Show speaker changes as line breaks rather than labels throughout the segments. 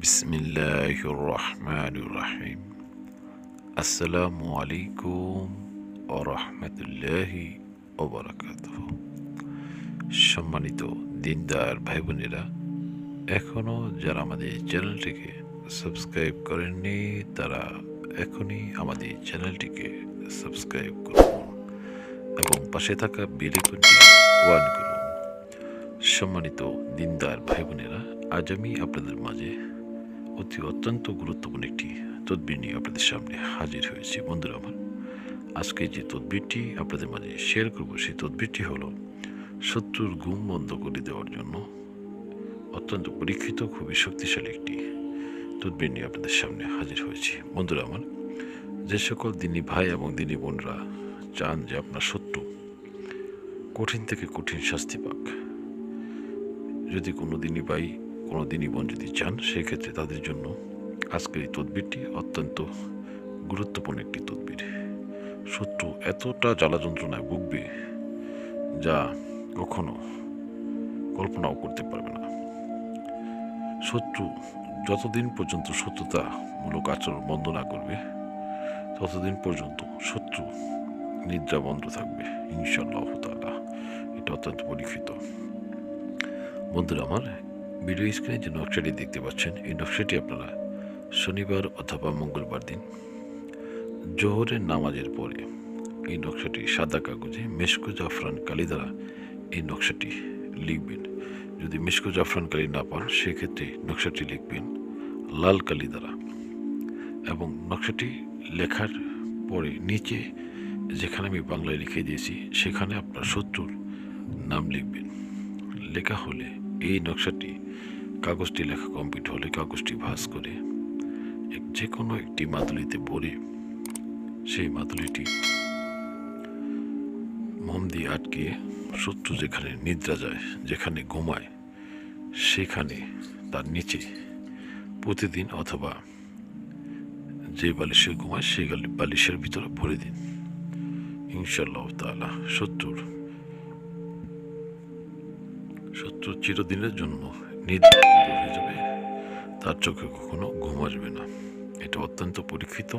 বিসমিল্লাহ রহমান রাহিম আসসালামু আলাইকুম ও রহমতুল্লাহি সম্মানিত দিনদার ভাই বোনেরা এখনও যারা আমাদের চ্যানেলটিকে সাবস্ক্রাইব করেননি, তারা এখনই আমাদের চ্যানেলটিকে সাবস্ক্রাইব করুন এবং পাশে থাকা বেলিকনটি ওয়ান করুন। সম্মানিত দিনদার ভাই বোনেরা আজ আমি আপনাদের মাঝে অতি অত্যন্ত গুরুত্বপূর্ণ একটি তদবির নিয়ে আপনাদের সামনে হাজির হয়েছি। বন্ধুরা আমার, আজকে যে তদবিরটি আপনাদের মাঝে শেয়ার করব, সেই তদবিরটি হলো শত্রুর গুম বন্ধ করে দেওয়ার জন্য অত্যন্ত পরীক্ষিত, খুবই শক্তিশালী একটি তদবির নিয়ে আপনাদের সামনে হাজির হয়েছি। বন্ধুরা আমার, যে সকল দিনী ভাই এবং দিনী বোনরা চান যে আপনার শত্রু কঠিন থেকে কঠিন শাস্তি পাক। যদি কোনো দিনই ভাই কোনো দিনই যদি চান, সেক্ষেত্রে তাদের জন্য আজকের এই তদবিরটি অত্যন্ত গুরুত্বপূর্ণ একটি তদবির। শত্রু এতটা জ্বালা যন্ত্রণায় ভুগবে যা কখনো কল্পনাও করতে পারবে না। শত্রু যতদিন পর্যন্ত শত্রুতামূলক আচরণ বন্ধ না করবে, ততদিন পর্যন্ত শত্রু নিদ্রা বন্ধ থাকবে ইনশাল্লাহ এটা অত্যন্ত পরীক্ষিত। বন্ধুরা আমার ভিডিও স্ক্রিনে যে নকশাটি দেখতে পাচ্ছেন, এই নকশাটি আপনারা শনিবার অথবা মঙ্গলবার দিন জোহরের নামাজের পরে এই নকশাটি সাদা কাগজে মেশকো জাফরান কালি দ্বারা এই নকশাটি লিখবেন। যদি মেশকো জাফরান কালি না পান, সেক্ষেত্রে নকশাটি লিখবেন লাল কালি দ্বারা। এবং নকশাটি লেখার পরে নিচে যেখানে আমি বাংলায় লিখে দিয়েছি, সেখানে আপনার শত্রুর নাম লিখবেন। লেখা হলে এই নকশাটি কাগজটি লেখা কমপ্লিট হলে কাগজটি ভাঁজ করে যে কোনো একটি মাদুলিতে ভরে সেই মাদুলিটি মোম দিয়ে আটকে শত্রু যেখানে নিদ্রা যায়, যেখানে ঘুমায়, সেখানে তার নিচে প্রতিদিন অথবা যে বালিশে ঘুমায়, সেই বালিশের ভিতরে ভরে দিন। ইনশাল্লাহ তাআলা শত্রুর শত্রু চিরদিনের জন্য হয়ে যাবে। তার চোখে কখনো ঘুম আসবে না। এটা অত্যন্ত পরীক্ষিত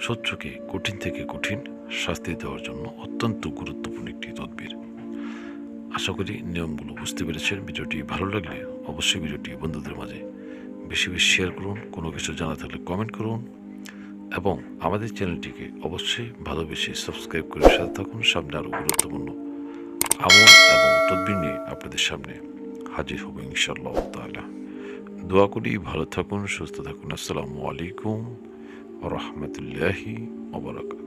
শত্রুকে কঠিন থেকে কঠিন শাস্তি দেওয়ার জন্য অত্যন্ত গুরুত্বপূর্ণ একটি তদবির। আশা করি নিয়মগুলো বুঝতে পেরেছেন। ভিডিওটি ভালো লাগলে অবশ্যই ভিডিওটি বন্ধুদের মাঝে বেশি বেশি শেয়ার করুন। কোনো কিছু জানা থাকলে কমেন্ট করুন। এবং আমাদের চ্যানেলটিকে অবশ্যই ভালোবেসে সাবস্ক্রাইব করে সাথে থাকুন। সামনে আরও গুরুত্বপূর্ণ আমল এবং তদবির নিয়ে আপনাদের সামনে হাজির হব ইনশাল্লাহ তালা দোয়া করি, ভালো থাকুন, সুস্থ থাকুন। আসসালামু আলাইকুম রহমতুল্লাহি ওবরাকাত